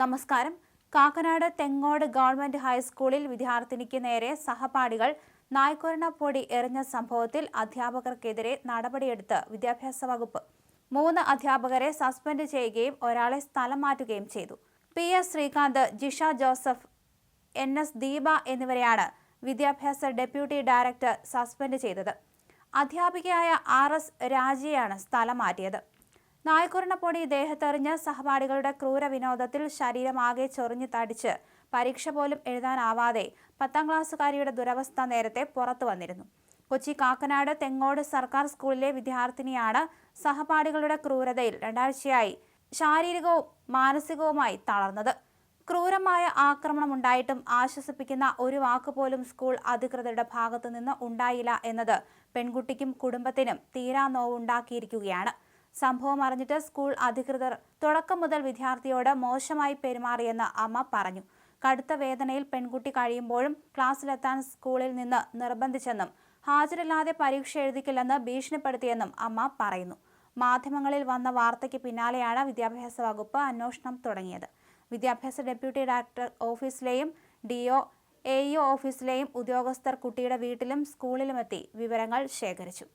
നമസ്കാരം. കാക്കനാട് തെങ്ങോട് ഗവൺമെന്റ് ഹൈസ്കൂളിൽ വിദ്യാർത്ഥിനിക്ക് നേരെ സഹപാഠികൾ നായ്ക്കൊരണ പൊടി എറിഞ്ഞ സംഭവത്തിൽ അധ്യാപകർക്കെതിരെ നടപടിയെടുത്ത് വിദ്യാഭ്യാസ വകുപ്പ്. മൂന്ന് അധ്യാപകരെ സസ്പെൻഡ് ചെയ്യുകയും ഒരാളെ സ്ഥലം മാറ്റുകയും ചെയ്തു. P S Sreekanth Jisha Joseph N S Deepa എന്നിവരെയാണ് വിദ്യാഭ്യാസ ഡെപ്യൂട്ടി ഡയറക്ടർ സസ്പെൻഡ് ചെയ്തത്. അധ്യാപികയായ ആർ എസ് രാജിയാണ് സ്ഥലം മാറ്റിയത്. നായ്ക്കുരണപ്പൊടി ദേഹത്തെറിഞ്ഞ് സഹപാഠികളുടെ ക്രൂര വിനോദത്തിൽ ശരീരമാകെ ചൊറിഞ്ഞു തടിച്ച് പരീക്ഷ പോലും എഴുതാനാവാതെ പത്താം ക്ലാസ്സുകാരിയുടെ ദുരവസ്ഥ നേരത്തെ പുറത്തു വന്നിരുന്നു. കൊച്ചി കാക്കനാട് തെങ്ങോട് സർക്കാർ സ്കൂളിലെ വിദ്യാർത്ഥിനിയാണ് സഹപാഠികളുടെ ക്രൂരതയിൽ രണ്ടാഴ്ചയായി ശാരീരികവും മാനസികവുമായി തളർന്നത്. ക്രൂരമായ ആക്രമണം ഉണ്ടായിട്ടും ആശ്വസിപ്പിക്കുന്ന ഒരു വാക്ക് പോലും സ്കൂൾ അധികൃതരുടെ ഭാഗത്തു നിന്ന് ഉണ്ടായില്ല എന്നത് പെൺകുട്ടിക്കും കുടുംബത്തിനും തീരാ നോവുണ്ടാക്കിയിരിക്കുകയാണ്. സംഭവം അറിഞ്ഞിട്ട് സ്കൂൾ അധികൃതർ തുടക്കം മുതൽ വിദ്യാർത്ഥിയോട് മോശമായി പെരുമാറിയെന്ന് അമ്മ പറഞ്ഞു. കടുത്ത വേദനയിൽ പെൺകുട്ടി കഴിയുമ്പോഴും ക്ലാസ്സിലെത്താൻ സ്കൂളിൽ നിന്ന് നിർബന്ധിച്ചെന്നും ഹാജരല്ലാതെ പരീക്ഷ എഴുതിക്കില്ലെന്ന് ഭീഷണിപ്പെടുത്തിയെന്നും അമ്മ പറയുന്നു. മാധ്യമങ്ങളിൽ വന്ന വാർത്തയ്ക്ക് പിന്നാലെയാണ് വിദ്യാഭ്യാസ വകുപ്പ് അന്വേഷണം തുടങ്ങിയത്. വിദ്യാഭ്യാസ ഡെപ്യൂട്ടി ഡയറക്ടർ ഓഫീസിലെയും ഡി ഡിഒ എഇഒ ഓഫീസിലെയും ഉദ്യോഗസ്ഥർ കുട്ടിയുടെ വീട്ടിലും സ്കൂളിലുമെത്തി വിവരങ്ങൾ ശേഖരിച്ചു.